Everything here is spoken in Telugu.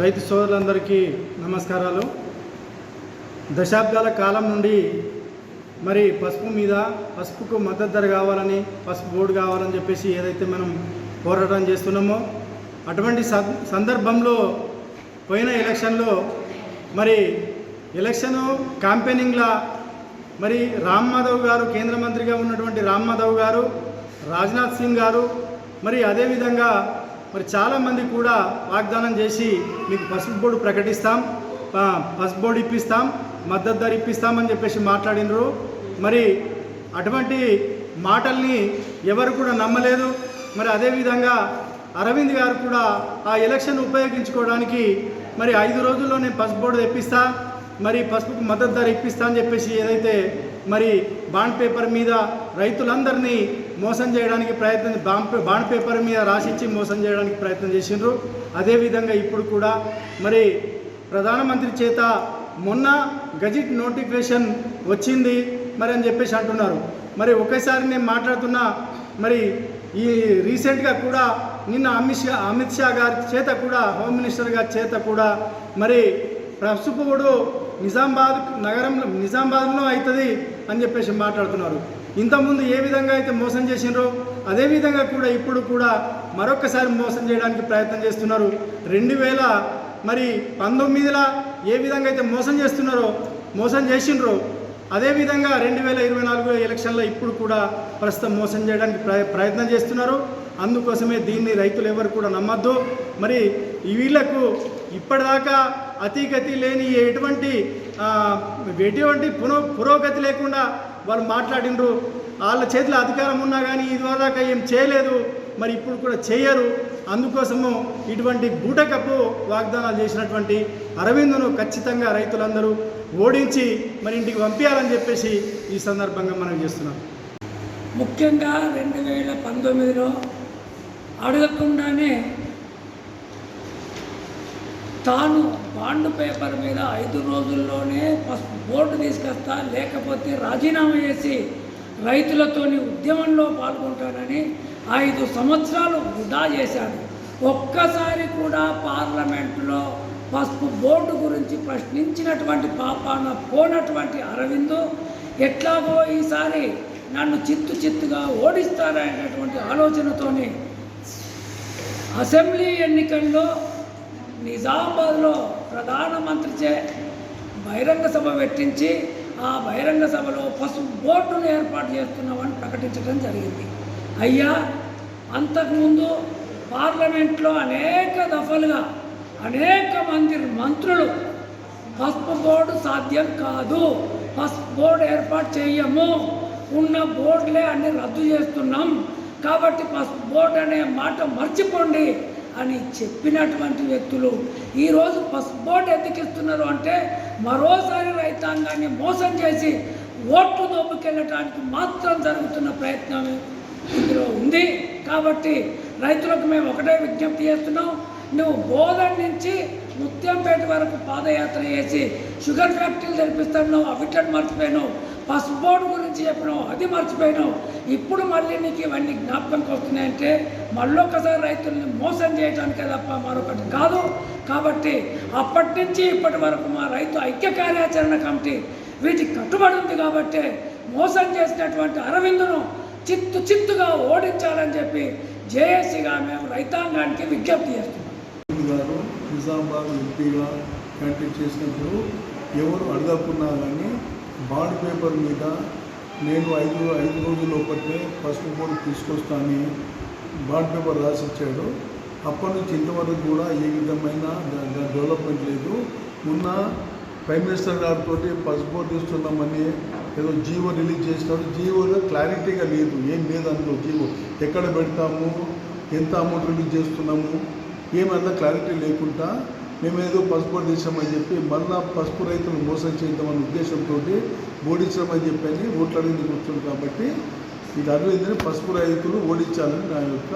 రైతు సోదరులందరికీ నమస్కారాలు. దశాబ్దాల కాలం నుండి మరి పసుపు మీద పసుపుకు మద్దతు ధర కావాలని పసుపు బోర్డు కావాలని చెప్పేసి ఏదైతే మనం పోరాటం చేస్తున్నామో అటువంటి సందర్భంలో పోయిన ఎలక్షన్లో మరి ఎలక్షన్ క్యాంపెయినింగ్లా మరి రామ్ మాధవ్ గారు కేంద్ర మంత్రిగా ఉన్నటువంటి రామ్ మాధవ్ గారు రాజ్నాథ్ సింగ్ గారు మరి అదేవిధంగా మరి చాలామంది కూడా వాగ్దానం చేసి మీకు పసుపు బోర్డు ప్రకటిస్తాం పసుపు బోర్డు ఇప్పిస్తాం మద్దతు ధర ఇప్పిస్తామని చెప్పేసి మాట్లాడినరు. మరి అటువంటి మాటల్ని ఎవరు కూడా నమ్మలేదు. మరి అదేవిధంగా అరవింద్ గారు కూడా ఆ ఎలక్షన్ ఉపయోగించుకోవడానికి మరి ఐదు రోజుల్లో నేను పసుపు బోర్డు తెప్పిస్తా మరి పసుపుకు మద్దతు ధర ఇప్పిస్తా అని చెప్పేసి ఏదైతే మరి బాండ్ పేపర్ మీద రైతులందరినీ మోసం చేయడానికి ప్రయత్నం బాండ్ బాండ్ పేపర్ మీద రాసిచ్చి మోసం చేయడానికి ప్రయత్నం చేసిండ్రు. అదేవిధంగా ఇప్పుడు కూడా మరి ప్రధానమంత్రి చేత మొన్న గజిట్ నోటిఫికేషన్ వచ్చింది మరి అని చెప్పేసి అంటున్నారు. మరి ఒకేసారి నేను మాట్లాడుతున్నా మరి ఈ రీసెంట్గా కూడా నిన్న అమిత్ షా అమిత్ షా గారి చేత కూడా హోమ్ మినిస్టర్ గారి చేత కూడా మరి పసుపు నిజామాబాద్ నగరంలో నిజామాబాద్లో అవుతుంది. అని చెప్పేసి మాట్లాడుతున్నారు. ఇంతకుముందు ఏ విధంగా అయితే మోసం చేసినారో అదే విధంగా కూడా ఇప్పుడు కూడా మరొకసారి మోసం చేయడానికి ప్రయత్నం చేస్తున్నారు. రెండు వేల మరి పంతొమ్మిదిల ఏ విధంగా అయితే మోసం చేస్తున్నారో మోసం చేసిండ్రో అదేవిధంగా రెండు వేల ఇరవై నాలుగు ఎలక్షన్లో ఇప్పుడు కూడా ప్రస్తుతం మోసం చేయడానికి ప్రయ ప్రయత్నం చేస్తున్నారు. అందుకోసమే దీన్ని రైతులు ఎవరు కూడా నమ్మద్దు. మరి వీళ్ళకు వీళ్ళకు ఇప్పటిదాకా అతిగతి లేని ఎటువంటి ఎటువంటి పునో పురోగతి లేకుండా వాళ్ళు మాట్లాడిండ్రు. వాళ్ళ చేతిలో అధికారం ఉన్నా కానీ ఇదివరదాకా ఏం చేయలేదు. మరి ఇప్పుడు కూడా చేయరు. అందుకోసము ఇటువంటి బూటకప్పు వాగ్దానాలు చేసినటువంటి అరవిందును ఖచ్చితంగా రైతులందరూ ఓడించి మరి ఇంటికి పంపించాలని చెప్పేసి ఈ సందర్భంగా మనం చేస్తున్నాం. ముఖ్యంగా రెండు వేల పంతొమ్మిదిలో అడగకుండానే తాను బాండ్ పేపర్ మీద ఐదు రోజుల్లోనే ఫస్ట్ బోర్డు తీసుకొస్తా లేకపోతే రాజీనామా చేసి రైతులతోని ఉద్యమంలో పాల్గొంటానని ఐదు సంవత్సరాలు వృధా చేశాడు ఒక్కసారి కూడా పార్లమెంటులో పసుపు బోర్డు గురించి ప్రశ్నించినటువంటి పాపాన పోనటువంటి అరవిందు ఎట్లాగో ఈసారి నన్ను చిత్తు చిత్తుగా ఓడిస్తారనేటువంటి ఆలోచనతోని అసెంబ్లీ ఎన్నికల్లో నిజామాబాద్లో ప్రధానమంత్రిచే బహిరంగ సభ పెట్టించి ఆ బహిరంగ సభలో పసుపు బోర్డును ఏర్పాటు చేస్తున్నామని ప్రకటించడం జరిగింది. అయ్యా అంతకుముందు పార్లమెంట్లో అనేక దఫలుగా అనేక మంది మంత్రులు పసుపు బోర్డు సాధ్యం కాదు పసుపు బోర్డు ఏర్పాటు చేయము ఉన్న బోర్డులే అన్ని రద్దు చేస్తున్నాం. కాబట్టి పసుపు బోర్డు అనే మాట మర్చిపోండి. అని చెప్పినటువంటి వ్యక్తులు ఈరోజు పసుపు బోర్డు ఎందుకు అంటే మరోసారి రైతాంగాన్ని మోసం చేసి ఓట్లు దోపుకెళ్ళటానికి మాత్రం జరుగుతున్న ప్రయత్నం ఇందులో ఉంది. కాబట్టి రైతులకు మేము ఒకటే విజ్ఞప్తి చేస్తున్నాం నువ్వు బోధన్ నుంచి ముత్యంపేట వరకు పాదయాత్ర చేసి షుగర్ ఫ్యాక్టరీలు తెరిపిస్తున్నావు అవిటని మర్చిపోయాను పసుపు బోర్డు గురించి చెప్పినావు అది మర్చిపోయినావు. ఇప్పుడు మళ్ళీ నీకు ఇవన్నీ జ్ఞాపకంకి వస్తున్నాయంటే మళ్ళొకసారి రైతుల్ని మోసం చేయడానికే తప్ప మరొకటి కాదు. కాబట్టి అప్పటి నుంచి ఇప్పటి వరకు మా రైతు ఐక్య కార్యాచరణ కమిటీ వీటికి కట్టుబడి ఉంది కాబట్టి మోసం చేసినటువంటి అరవిందును చిత్తు చిత్తుగా ఓడించాలని చెప్పి జేఏసీగా మేము రైతాంగానికి విజ్ఞప్తి చేస్తున్నాం. గారు నిజామాబాద్ ఎంపీగా కంటెక్ట్ చేసినప్పుడు ఎవరు అడగకున్నా కానీ బాండ్ పేపర్ మీద నేను ఐదు ఐదు రోజుల లోపలే ఫస్ట్ బోర్డు తీసుకొస్తానని బాండ్ పేపర్ రాసిచ్చాడు. అప్పటి నుంచి ఇంతవరకు కూడా ఏ విధమైన డెవలప్మెంట్ లేదు. మొన్న ప్రైమ్ మినిస్టర్ గారితో ఫస్ట్ బోర్డు ఇస్తున్నామని ఏదో జీవో రిలీజ్ చేసినాడు జీవోలో క్లారిటీగా లేదు. ఏం లేదు అందులో జీవో. ఎక్కడ పెడతాము? ఎంత అమౌంట్ రిలీజ్ చేస్తున్నాము? ఏమన్నా క్లారిటీ లేకుండా మేమేదో పసుపు తీసామని చెప్పి మళ్ళా పసుపు రైతులు మోసం చేద్దామనే ఉద్దేశంతో ఓడించామని చెప్పి అని ఓట్లు అడిగింది కూర్చుంది కాబట్టి ఇది అరవిందని పసుపు రైతులు ఓడించాలని నా యొక్క